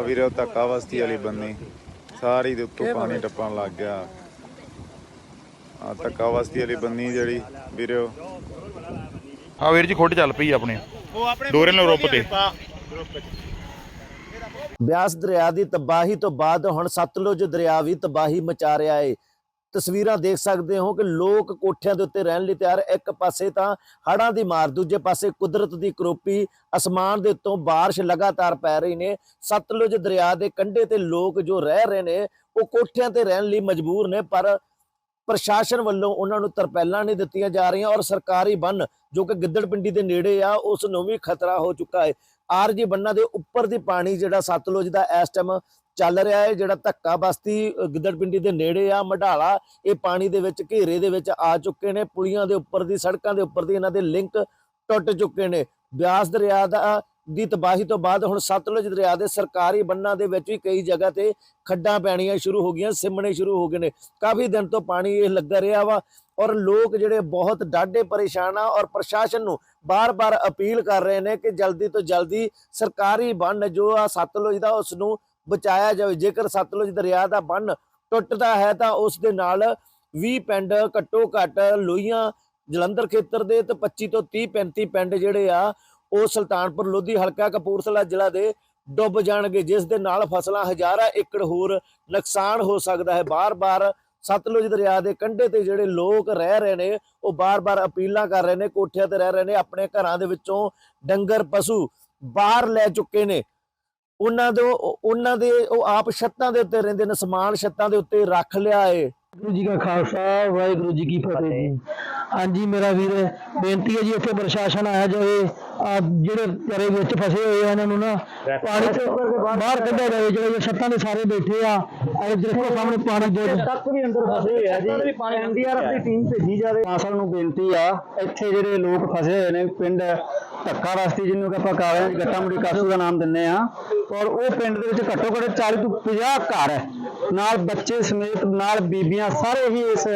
ਆ ਵੀਰੇ ਉਹ ਧੱਕਾ ਵਸਤੀ ਵਾਲੀ ਬੰਨੀ। ਸਾਰੀ ਦੇ ਉੱਤੋਂ ਪਾਣੀ ਟੱਪਣ ਲੱਗ ਗਿਆ। ਆ ਧੱਕਾ ਵਸਤੀ ਵਾਲੀ ਬੰਨੀ ਜਿਹੜੀ ਵੀਰੇ। ਉਹ ਹਾਂ ਵੀਰ ਜੀ ਖੁੱਡ ਚੱਲ ਪਈ ਆਪਣੇ। ਦੋਰੇ ਨੂੰ ਰੁੱਪ ਤੇ। ਬਿਆਸ ਦਰਿਆ ਦੀ ਤਬਾਹੀ ਤੋਂ ਬਾਅਦ ਹੁਣ ਸਤਲੁਜ ਦਰਿਆ ਵੀ ਤਬਾਹੀ ਮਚਾ ਰਿਹਾ ਹੈ ਤਸਵੀਰਾਂ ਦੇਖ ਸਕਦੇ ਹੋ ਕਿ ਲੋਕ ਕੋਠਿਆਂ ਦੇ ਉੱਤੇ ਰਹਿਣ ਲਈ ਤਿਆਰ ਇੱਕ ਪਾਸੇ ਤਾਂ ਹੜ੍ਹਾਂ ਦੀ ਮਾਰ, ਦੂਜੇ ਪਾਸੇ ਕੁਦਰਤ ਦੀ ਕਰੋਪੀ, ਅਸਮਾਨ ਦੇ ਉੱਤੋਂ ਬਾਰਿਸ਼ ਲਗਾਤਾਰ ਪੈ ਰਹੀ ਨੇ। ਸਤਲੁਜ ਦਰਿਆ ਦੇ ਕੰਢੇ ਤੇ ਲੋਕ ਜੋ ਰਹਿ ਰਹੇ ਨੇ, ਉਹ ਕੋਠਿਆਂ ਤੇ ਰਹਿਣ ਲਈ ਮਜਬੂਰ ਨੇ, ਪਰ ਪ੍ਰਸ਼ਾਸਨ ਵੱਲੋਂ ਉਹਨਾਂ ਨੂੰ ਤਰਪੈਲਾਂ ਨਹੀਂ ਦਿੱਤੀਆਂ ਜਾ ਰਹੀਆਂ ਔਰ ਸਰਕਾਰੀ ਬੰਨ ਜੋ ਕਿ ਗਿੱਦੜਪਿੰਡੀ ਦੇ ਨੇੜੇ ਆ, ਉਸ ਨੂੰ ਵੀ ਖਤਰਾ ਹੋ ਚੁੱਕਾ ਹੈ। ਆਰਜੀ ਬੰਨਾਂ ਦੇ ਉੱਪਰ ਦੀ ਪਾਣੀ ਜਿਹੜਾ ਸਤਲੁਜ ਦਾ ਇਸ ਟਾਈਮ ਚੱਲ ਰਿਹਾ ਹੈ ਜਿਹੜਾ ਧੱਕਾ ਬਸਤੀ ਅ, ਗਿੱਦੜਪਿੰਡੀ ਦੇ ਨੇੜੇ ਆ ਮਢਾਲਾ। ਇਹ ਪਾਣੀ ਦੇ ਵਿੱਚ ਘੇਰੇ ਦੇ ਵਿੱਚ ਆ ਚੁੱਕੇ ਨੇ। ਪੁਲੀਆਂ ਦੇ ਉੱਪਰ ਦੀ ਸੜਕਾਂ ਦੇ ਉੱਪਰ ਦੀ ਇਹਨਾਂ ਦੇ ਲਿੰਕ ਟੁੱਟ ਚੁੱਕੇ ਨੇ। ਬਿਆਸ ਦਰਿਆ ਦਾ ਦੀ ਤਬਾਹੀ ਤੋਂ ਬਾਅਦ ਹੁਣ ਸਤਲੁਜ ਦਰਿਆ ਦੇ ਸਰਕਾਰੀ ਬੰਨਾਂ ਦੇ ਵਿੱਚ ਵੀ ਕਈ ਜਗ੍ਹਾ ਤੇ ਖੱਡਾਂ ਪੈਣੀਆਂ ਸ਼ੁਰੂ ਹੋ ਗਈਆਂ ਸਿਮਣੇ ਸ਼ੁਰੂ ਹੋ ਗਏ ਨੇ। ਕਾਫੀ ਦਿਨ ਤੋਂ ਪਾਣੀ ਇਹ ਲੱਗਾ ਰਿਹਾ ਵਾ ਔਰ ਲੋਕ ਜਿਹੜੇ ਬਹੁਤ ਡਾਢੇ ਪਰੇਸ਼ਾਨ ਆ ਔਰ ਪ੍ਰਸ਼ਾਸਨ ਨੂੰ ਬਾਰ-ਬਾਰ ਅਪੀਲ ਕਰ ਰਹੇ ਨੇ ਕਿ ਜਲਦੀ ਤੋਂ ਜਲਦੀ ਸਰਕਾਰੀ ਬੰਨ ਜੋ ਆ ਸਤਲੁਜ ਦਾ ਉਸ ਨੂੰ ਬਚਾਇਆ ਜਾਵੇ। ਜੇਕਰ ਸਤਲੁਜ ਦਰਿਆ ਦਾ ਬੰਨ ਟੁੱਟਦਾ ਹੈ, ਤਾਂ ਉਸ ਦੇ ਨਾਲ 20 ਪਿੰਡ ਘੱਟੋ ਘੱਟ ਲੋਹੀਆਂ, ਜਲੰਧਰ ਖੇਤਰ ਦੇ ਤੇ 25 ਤੋਂ 30 35 ਪਿੰਡ ਜਿਹੜੇ ਆ, ਉਹ ਸੁਲਤਾਨਪੁਰ, ਲੋਧੀ, ਹਲਕਾ ਕਪੂਰਥਲਾ ਜ਼ਿਲ੍ਹਾ ਦੇ ਡੁੱਬ ਜਾਣਗੇ, ਜਿਸ ਦੇ ਨਾਲ ਫਸਲਾਂ ਹਜ਼ਾਰਾਂ ਏਕੜ ਹੋਰ ਨੁਕਸਾਨ ਹੋ ਸਕਦਾ ਹੈ। ਬਾਰ-ਬਾਰ ਸਤਲੁਜ ਦਰਿਆ ਦੇ ਕੰਢੇ ਤੇ ਜਿਹੜੇ ਲੋਕ ਰਹਿ ਰਹੇ ਨੇ, ਉਹ ਬਾਰ-ਬਾਰ ਅਪੀਲਾਂ ਕਰ ਰਹੇ ਨੇ, ਕੋਠਿਆਂ ਤੇ ਰਹਿ ਰਹੇ ਨੇ, ਆਪਣੇ ਘਰਾਂ ਦੇ ਵਿੱਚੋਂ ਡੰਗਰ, ਪਸ਼ੂ ਬਾਹਰ ਲੈ ਚੁੱਕੇ ਨੇ। ਉਹਨਾਂ ਦੇ ਉਹਨਾਂ ਦੇ ਉਹ ਆਪ ਛੱਤਾਂ ਦੇ ਉੱਤੇ ਰਹਿੰਦੇ ਨੇ, ਸਮਾਨ ਛੱਤਾਂ ਦੇ ਉੱਤੇ ਰੱਖ ਲਿਆ ਏ। ਵਾਹਿਗੁਰੂ ਜੀ ਕਾ ਖਾਲਸਾ, ਵਾਹਿਗੁਰੂ ਜੀ ਕੀ ਫਤਿਹ ਜੀ। ਹਾਂਜੀ ਮੇਰਾ ਵੀਰ, ਬੇਨਤੀ ਹੈ ਜੀ ਇੱਥੇ ਪ੍ਰਸ਼ਾਸਨ ਆਇਆ ਜਾਵੇ। ਆ ਜਿਹੜੇ ਘਰੇ ਵਿੱਚ ਫਸੇ ਹੋਏ ਆ ਇਹਨਾਂ ਨੂੰ ਨਾ ਪਾਣੀ ਤੋਂ ਬਾਹਰ ਕੱਢਿਆ ਜਾਵੇ ਜਿਹੜੇ ਇਹ ਛੱਤਾਂ ਦੇ ਸਾਰੇ ਬੈਠੇ ਆ ਇਹ ਦੇਖੋ ਸਾਹਮਣੇ ਪਾਣੀ ਦੇ ਤੱਕ ਵੀ ਅੰਦਰ ਫਸੇ ਹੋਏ ਆ ਜੀ। ਐਨਡੀਆਰਐਫ ਦੀ ਟੀਮ ਭੇਜੀ ਜਾਵੇ। ਆਸਲ ਨੂੰ ਬੇਨਤੀ ਆ ਇੱਥੇ ਜਿਹੜੇ ਲੋਕ ਫਸੇ ਹੋਏ ਨੇ ਪਿੰਡ ਧੱਕਾ ਰਸਤੀ ਜਿਹਨੂੰ ਆਪਾਂ ਕਾਲੇ ਗੱਟਾ ਮੁੜੀ ਕਾਸੂ ਦਾ ਨਾਮ ਦਿੰਨੇ ਆ ਔਰ ਉਹ ਪਿੰਡ ਦੇ ਵਿੱਚ ਘੱਟੋ ਘੱਟ 40 ਤੋਂ 50 ਘਰ ਹੈ। ਨਾਲ ਬੱਚੇ ਸਮੇਤ ਨਾਲ ਬੀਬੀਆਂ ਸਾਰੇ ਹੀ ਇਸ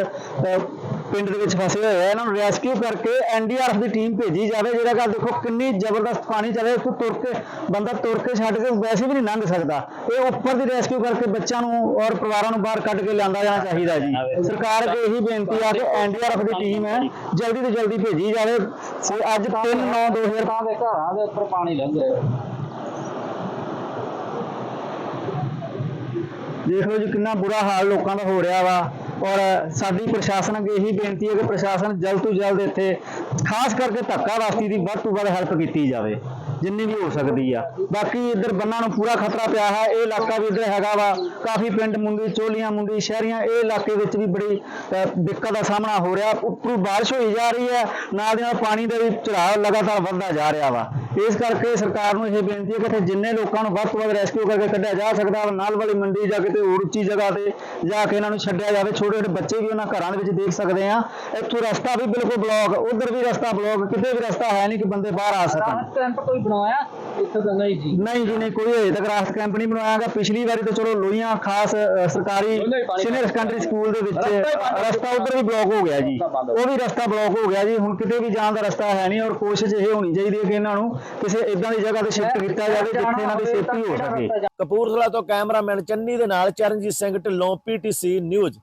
ਪਿੰਡ ਦੇ ਵਿੱਚ ਫਸੇ ਹੋਏ ਆ ਇਹਨਾਂ ਨੂੰ ਰੈਸਕਿਊ ਕਰਕੇ ਐਨਡੀਆਰਐਫ ਦੀ ਟੀਮ ਭੇਜੀ ਜਾਵੇ। ਜਿਹੜਾ ਕਿ ਦੇਖੋ ਕਿੰਨੀ ਜ਼ਬਰਦਸਤ ਪਾਣੀ ਚੱਲ ਰਿਹਾ। ਇੱਥੋਂ ਤੁਰ ਕੇ ਬੰਦਾ ਤੁਰ ਕੇ ਛੱਡ ਕੇ ਵੈਸੇ ਵੀ ਨਹੀਂ ਲੰਘ ਸਕਦਾ। ਇਹ ਉੱਪਰ ਦੀ ਰੈਸਕਿਊ ਕਰਕੇ ਬੱਚਿਆਂ ਨੂੰ ਔਰ ਪਰਿਵਾਰਾਂ ਨੂੰ ਬਾਹਰ ਕੱਢ ਕੇ ਲਿਆਂਦਾ ਜਾਣਾ ਚਾਹੀਦਾ ਜੀ। ਸਰਕਾਰ ਅੱਗੇ ਇਹੀ ਬੇਨਤੀ ਆ ਕਿ ਐਨਡੀਆਰਐਫ ਦੀ ਟੀਮ ਹੈ ਜਲਦੀ ਤੋਂ ਜਲਦੀ ਭੇਜੀ ਜਾਵੇ। ਸੇ ਅੱਜ 3 9 2000 ਦੇ ਘਰਾਂ ਦੇ ਉੱਪਰ ਪਾਣੀ ਲੰਘ ਰਿਹਾ। ਦੇਖ ਲਓ ਜੀ ਕਿੰਨਾ ਬੁਰਾ ਹਾਲ ਲੋਕਾਂ ਦਾ ਹੋ ਰਿਹਾ ਵਾ। ਔਰ ਸਾਡੀ ਪ੍ਰਸ਼ਾਸਨ ਅੱਗੇ ਇਹੀ ਬੇਨਤੀ ਹੈ ਕਿ ਪ੍ਰਸ਼ਾਸਨ ਜਲਦ ਤੋਂ ਜਲਦ ਇੱਥੇ, ਖਾਸ ਕਰਕੇ ਧੱਕਾ ਵਾਸਤੀ ਦੀ ਵੱਧ ਤੋਂ ਵੱਧ ਹੈਲਪ ਕੀਤੀ ਜਾਵੇ, ਜਿੰਨੀ ਵੀ ਹੋ ਸਕਦੀ ਆ। ਬਾਕੀ ਇੱਧਰ ਬੰਨਾਂ ਨੂੰ ਪੂਰਾ ਖਤਰਾ ਪਿਆ ਹੈ, ਇਹ ਇਲਾਕਾ ਵੀ ਇੱਧਰ ਹੈਗਾ ਵਾ, ਕਾਫੀ ਪਿੰਡ ਮੁੰਡੀ, ਚੋਲੀਆਂ ਮੁੰਡੀ, ਸ਼ਹਿਰੀਆਂ, ਇਹ ਇਲਾਕੇ ਵਿੱਚ ਵੀ ਬੜੀ ਦਿੱਕਤ ਦਾ ਸਾਹਮਣਾ ਹੋ ਰਿਹਾ, ਉੱਪਰੋਂ ਬਾਰਿਸ਼ ਹੋਈ ਜਾ ਰਹੀ ਹੈ, ਨਾਲ ਦੀ ਨਾਲ ਪਾਣੀ ਦਾ ਵੀ ਚੜਾਅ ਲਗਾਤਾਰ ਵੱਧਦਾ ਜਾ ਰਿਹਾ ਵਾ। ਇਸ ਕਰਕੇ ਸਰਕਾਰ ਨੂੰ ਇਹ ਬੇਨਤੀ ਹੈ ਕਿ ਇੱਥੇ ਜਿੰਨੇ ਲੋਕਾਂ ਨੂੰ ਵੱਧ ਤੋਂ ਵੱਧ ਰੈਸਕਿਊ ਕਰਕੇ ਕੱਢਿਆ ਜਾ ਸਕਦਾ ਨਾਲ ਵਾਲੀ ਮੰਡੀ ਜਾਂ ਕਿਤੇ ਹੋਰ ਉੱਚੀ ਜਗ੍ਹਾ ਤੇ ਜਾ ਕੇ ਇਹਨਾਂ ਨੂੰ ਛੱਡਿਆ ਜਾਵੇ। ਛੋਟੇ ਛੋਟੇ ਬੱਚੇ ਵੀ ਉਹਨਾਂ ਘਰਾਂ ਦੇ ਵਿੱਚ ਦੇਖ ਸਕਦੇ ਆ। ਇੱਥੋਂ ਰਸਤਾ ਵੀ ਬਿਲਕੁਲ ਬਲੌਕ ਉਧਰ ਵੀ ਰਸਤਾ ਬਲੌਕ ਕਿਤੇ ਵੀ ਰਸਤਾ ਹੈ ਨਹੀਂ ਕਿ ਬੰਦੇ ਬਾਹਰ ਆ ਸਕਣ। ਕੈਂਪ ਕੋਈ ਬਣਾਇਆ? ਇੱਥੇ ਤਾਂ ਨਹੀਂ ਜੀ। ਨਹੀਂ ਜੀ ਨਹੀਂ ਕੋਈ ਹਜੇ ਤੱਕ ਰਾਹਤ ਕੈਂਪ ਨਹੀਂ ਬਣਾਇਆ ਗਿਆ ਪਿਛਲੀ ਵਾਰੀ ਤਾਂ ਚਲੋ ਲੋਹੀਆਂ ਖਾਸ ਅ, ਸਰਕਾਰੀ ਦੋਨੇ ਹੀ ਪਾਣੀ ਸੀਨੀਅਰ ਸੈਕੰਡਰੀ ਸਕੂਲ ਦੇ ਵਿੱਚ ਰਸਤਾ ਹੀ ਬੰਦ ਹੋ ਰਸਤਾ ਉਧਰ ਵੀ ਬਲੌਕ ਹੋ ਗਿਆ ਜੀ। ਰਸਤਾ ਬੰਦ ਹੋ ਉਹ ਵੀ ਰਸਤਾ ਬਲੌਕ ਹੋ ਗਿਆ ਜੀ। ਹੁਣ ਕਿਤੇ ਵੀ ਜਾਣ ਦਾ ਰਸਤਾ ਹੈ ਨਹੀਂ ਔਰ ਕੋਸ਼ਿਸ਼ ਇਹ ਹੋਣੀ ਚਾਹੀਦੀ ਹੈ ਕਿ ਇਹਨਾਂ ਨੂੰ ਕਿਸੇ ਇਦਾਂ ਦੀ ਜਗ੍ਹਾ ਤੇ ਸ਼ਿਫਟ ਕੀਤਾ ਜਾਵੇ ਜਿੱਥੇ ਇਹਨਾਂ ਦੀ ਸੇਫਟੀ ਹੋ ਸਕੇ। ਕਪੂਰਥਲਾ ਤੋਂ ਕੈਮਰਾਮੈਨ ਚੰਨੀ ਦੇ ਨਾਲ ਚਰਨਜੀਤ ਸਿੰਘ ਢਿੱਲੋਂ ਪੀਟੀਸੀ ਨਿਊਜ਼